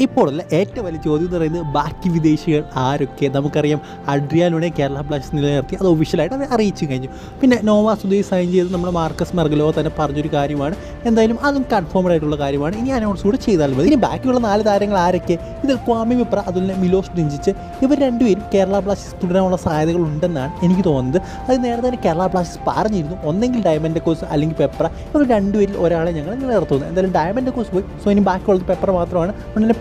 ഇപ്പോഴുള്ള ഏറ്റവും വലിയ ചോദ്യം എന്ന് പറയുന്നത് ബാക്കി വിദേശികൾ ആരൊക്കെ? നമുക്കറിയാം അഡ്രിയാലുടെ കേരള ബ്ലാസ്റ്റേഴ്സ് നിലനിർത്തി. അത് ഒഫീഷ്യലായിട്ട് അത് അറിയിച്ചു കഴിഞ്ഞു. പിന്നെ നോവ സുദീ സൈൻ ചെയ്ത് നമ്മുടെ മാർക്കസ് മെർഗലോ തന്നെ പറഞ്ഞൊരു കാര്യമാണ്. എന്തായാലും അതും കൺഫേംഡ് ആയിട്ടുള്ള കാര്യമാണ്. ഇനി അനൗൺസ് കൂടെ ചെയ്താൽ മതി. ഇനി ബാക്കിയുള്ള നാല് താരങ്ങൾ ആരൊക്കെ? ഇതിൽ ക്വാമി വിപ്ര അതുപോലെ മിലോസ് ഡിഞ്ചിച്ച് ഇവർ രണ്ടുപേരും കേരള ബ്ലാസ്റ്റേഴ്സ് തുടരാനുള്ള സാധ്യതകൾ ഉണ്ടെന്നാണ് എനിക്ക് തോന്നുന്നത്. അത് നേരത്തെ തന്നെ കേരള ബ്ലാസ്റ്റേഴ്സ് പറഞ്ഞിരുന്നു. ഒന്നെങ്കിൽ ഡയമണ്ട് കോസ് അല്ലെങ്കിൽ പെപ്ര ഇവർ രണ്ടുപേരിൽ ഒരാളെ ഞങ്ങൾ നിലനിർത്തുന്നത് എന്തായാലും ഡയമണ്ട് കോസ് പോയി. സോ ഇനി ബാക്കിയുള്ളത് പെപ്പർ മാത്രമാണ്.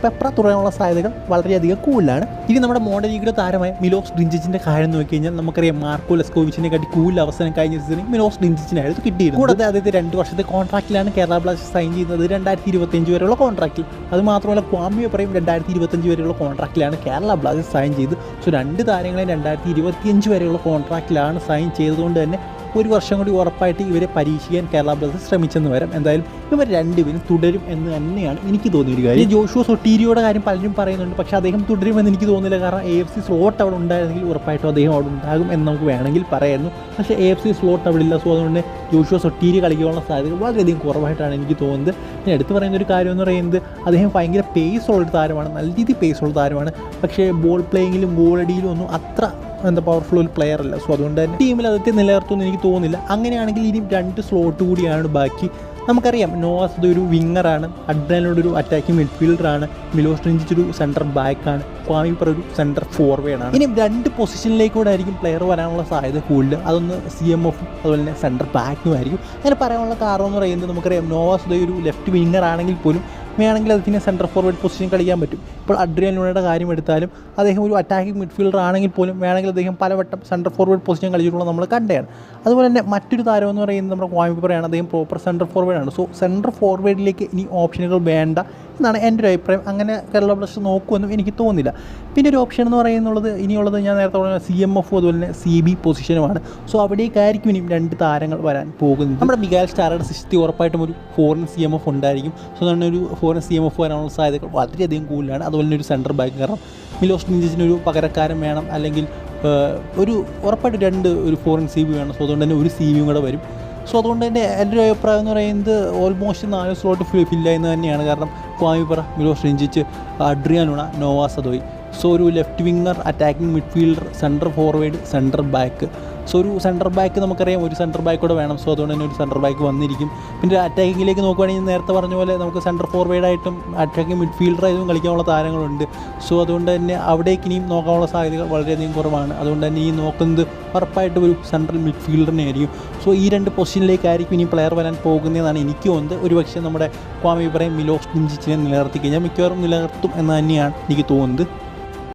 പെപ്ര തുടരാനുള്ള സാധ്യതകൾ വളരെയധികം കൂടുതലാണ്. ഇനി നമ്മുടെ മോഡൽ ലീഗിയുടെ താരമായ മിലോസ് ഡിഞ്ചിച്ചിന്റെ കാര്യം നോക്കി കഴിഞ്ഞാൽ നമുക്കറിയാം മാർക്കോ ലെസ്കോവിച്ചിനെ കാട്ടി കൂടുതൽ അവസരം കഴിഞ്ഞ സീസണിൽ മിലോസ് ഡിഞ്ചിച്ചിനായിരുന്നു കിട്ടിയിരുന്നു കൂടാതെ അദ്ദേഹത്തെ രണ്ട് വർഷത്തെ കോൺട്രാക്റ്റിലാണ് കേരള ബ്ലാസ്റ്റേഴ്സ് സൈൻ ചെയ്യുന്നത് രണ്ടായിരത്തി ഇരുപത്തഞ്ച് വരെയുള്ള കോൺട്രാക്റ്റിൽ അത് മാത്രമല്ല ക്വാമിയെ പറയും രണ്ടായിരത്തി ഇരുപത്തഞ്ച് വരെയുള്ള കോൺട്രാക്റ്റിലാണ് കേരള ബ്ലാസ്റ്റേഴ്സ് സൈൻ ചെയ്ത് സോ രണ്ട് താരങ്ങളെയും രണ്ടായിരത്തി ഇരുപത്തിയഞ്ച് വരെയുള്ള കോൺട്രാക്റ്റിലാണ് സൈൻ ചെയ്തതുകൊണ്ട് തന്നെ ഒരു വർഷം കൂടി ഉറപ്പായിട്ട് ഇവരെ പരീക്ഷിക്കാൻ കേരള ബ്ലാസ്റ്റേഴ്സ് ശ്രമിച്ചെന്ന് വരാം. എന്തായാലും ഇവർ രണ്ടുപേരും തുടരും എന്ന് തന്നെയാണ് എനിക്ക് തോന്നിയൊരു കാര്യം. ഈ ജോഷുവ സൊട്ടീരിയോടെ കാര്യം പലരും പറയുന്നുണ്ട്. പക്ഷേ അദ്ദേഹം തുടരുമെന്ന് എനിക്ക് തോന്നുന്നില്ല. കാരണം എ എഫ് സി സ്ലോട്ട് അവിടെ ഉണ്ടായിരുന്നെങ്കിൽ ഉറപ്പായിട്ടും അദ്ദേഹം അവിടെ ഉണ്ടാകും എന്ന് നമുക്ക് വേണമെങ്കിൽ പറയായിരുന്നു. പക്ഷേ എ എഫ് സി സ്ലോട്ട് അവിടെ ഇല്ല. സോ അതുകൊണ്ട് ജോഷുവ സൊട്ടീരി കളിക്കാനുള്ള സാധ്യത വളരെയധികം കുറവായിട്ടാണ് എനിക്ക് തോന്നുന്നത്. ഞാൻ എടുത്തു പറയുന്ന ഒരു കാര്യം എന്ന് പറയുന്നത് അദ്ദേഹം ഭയങ്കര പേസ് ഉള്ളൊരു താരമാണ്. നല്ല രീതിയിൽ പേസ് ഉള്ള താരമാണ്. പക്ഷേ ബോൾ പ്ലേയിങ്ങിലും അടിയിലും ഒന്നും അത്ര എന്താ പവർഫുൾ ഒരു പ്ലെയർ അല്ല. സോ അതുകൊണ്ട് തന്നെ ടീമിൽ അതൊക്കെ നിലനിർത്തുമെന്ന് എനിക്ക് തോന്നുന്നില്ല. അങ്ങനെയാണെങ്കിൽ ഇനി രണ്ട് സ്ലോട്ട് കൂടിയാണ് ബാക്കി. നമുക്കറിയാം നോവാസ് ഒരു വിങ്ങറാണ് അഡ്രാനോട് ഒരു അറ്റാക്കിംഗ് മിഡ്ഫീൽഡറാണ് മിലോസ് ട്രിഞ്ചിച്ച് ഒരു സെന്റർ ബാക്കാണ് ക്വാമി പറ ഒരു സെന്റർ ഫോർവേഡാണ് ഇനി രണ്ട് പൊസിഷനിലേക്കൂടെ ആയിരിക്കും പ്ലെയർ വരാനുള്ള സാധ്യത കൂടുതൽ. അതൊന്ന് സി എം എഫും അതുപോലെ തന്നെ സെന്റർ ബാക്കും ആയിരിക്കും. അങ്ങനെ പറയാനുള്ള കാരണം എന്ന് പറയുന്നത് നമുക്കറിയാം നോവാസ് ഒരു ലെഫ്റ്റ് വിങ്ങർ ആണെങ്കിൽ പോലും വേണമെങ്കിൽ അദ്ദേഹത്തിന് സെന്റർ ഫോർവേഡ് പൊസിഷൻ കളിക്കാൻ പറ്റും. ഇപ്പോൾ അഡ്രിയൻ ലൂണയുടെ കാര്യം എടുത്താലും അദ്ദേഹം ഒരു അറ്റാക്കിംഗ് മിഡ്ഫീൽഡർ ആണെങ്കിൽ പോലും വേണമെങ്കിൽ അദ്ദേഹം പലവട്ടം സെന്റർ ഫോർവേഡ് പൊസിഷൻ കളിച്ചിട്ടുള്ള നമ്മൾ കണ്ടതാണ്. അതുപോലെ തന്നെ മറ്റൊരു താരം എന്ന് പറയുന്നത് നമ്മുടെ കോയമ്പറയാണ് അദ്ദേഹം പ്രോപ്പർ സെന്റർ ഫോർവേഡാണ് സോ സെന്റർ ഫോർവേഡിലേക്ക് ഇനി ഓപ്ഷനുകൾ വേണ്ട. എന്നാണ് എന്റെ ഒരു അഭിപ്രായം. അങ്ങനെ കേരള ബ്ലാസ്റ്റേഴ്സ് നോക്കുമെന്നും എനിക്ക് തോന്നുന്നില്ല. പിന്നെ ഒരു ഓപ്ഷൻ എന്ന് പറയുന്നത് ഇനിയുള്ളത് ഞാൻ നേരത്തെ പറഞ്ഞ സി എം എഫ് അതുപോലെ തന്നെ സി ബി പൊസിഷനുമാണ് സോ അവിടേക്കായിരിക്കും ഇനിയും രണ്ട് താരങ്ങൾ വരാൻ പോകുന്നത്. നമ്മുടെ മികാൽ സ്റ്റാറുടെ സിസ്റ്റി ഉറപ്പായിട്ടും ഒരു ഫോറിൻ സി എം എഫ് ഉണ്ടായിരിക്കും. സോ അതുകൊണ്ട് ഒരു ഫോറിൻ സി എം എഫ് വരാനുള്ള സാധ്യതകൾ വളരെയധികം കൂടുതലാണ്. അതുപോലെ തന്നെ ഒരു സെന്റർ ബാക്ക് കാരണം മിലോസ് ഡിഞ്ചിന് ഒരു പകരക്കാരൻ വേണം. അല്ലെങ്കിൽ ഒരു ഉറപ്പായിട്ട് രണ്ട് ഒരു ഫോറിൻ സി ബി വേണം. സോ അതുകൊണ്ട് തന്നെ ഒരു സി ബിയും കൂടെ വരും. സോ അതുകൊണ്ട് തന്നെ എന്റെ ഒരു അഭിപ്രായം എന്ന് പറയുന്നത് ഓൾമോസ്റ്റ് നാല് സ്ലോട്ട് ഫില്ല് എന്ന് തന്നെയാണ്. കാരണം Kwame Peprah Milos രഞ്ജിച്ച് അഡ്രിയാനുണ Noah Sadaoui so ഒരു left winger attacking midfielder centre forward centre back so ഒരു സെന്റർ ബാക്ക് നമുക്കറിയാം. ഒരു സെന്റർ ബാക്ക് കൂടെ വേണം. സോ അതുകൊണ്ട് തന്നെ ഒരു സെന്റർ ബാക്ക് വന്നിരിക്കും. പിന്നെ അറ്റാക്കിങ്ങിലേക്ക് നോക്കുകയാണെങ്കിൽ നേരത്തെ പറഞ്ഞ പോലെ നമുക്ക് സെന്റർ ഫോർവേഡായിട്ടും അറ്റാക്കിംഗ് മിഡ്ഫീൽഡറായിട്ടും കളിക്കാനുള്ള താരങ്ങളുണ്ട്. സോ അതുകൊണ്ട് തന്നെ അവിടേക്ക് ഇനിയും നോക്കാനുള്ള സാധ്യതകൾ വളരെയധികം കുറവാണ്. അതുകൊണ്ട് തന്നെ ഈ നോക്കുന്നത് ഉറപ്പായിട്ട് ഒരു സെൻട്രൽ മിഡ്ഫീൽഡറിനെ ആയിരിക്കും സോ ഈ രണ്ട് പൊസിഷനിലേക്കായിരിക്കും ഇനി പ്ലെയർ വരാൻ പോകുന്നതെന്നാണ് എനിക്ക് തോന്നുന്നത്. ഒരുപക്ഷെ നമ്മുടെ ക്വാമി പറയും മിലോസ് ഡിഞ്ചിച്ചിനെ നിലനിർത്തി കഴിഞ്ഞാൽ മിക്കവാറും നിലനിർത്തും എന്ന് തന്നെയാണ് എനിക്ക് തോന്നുന്നത്.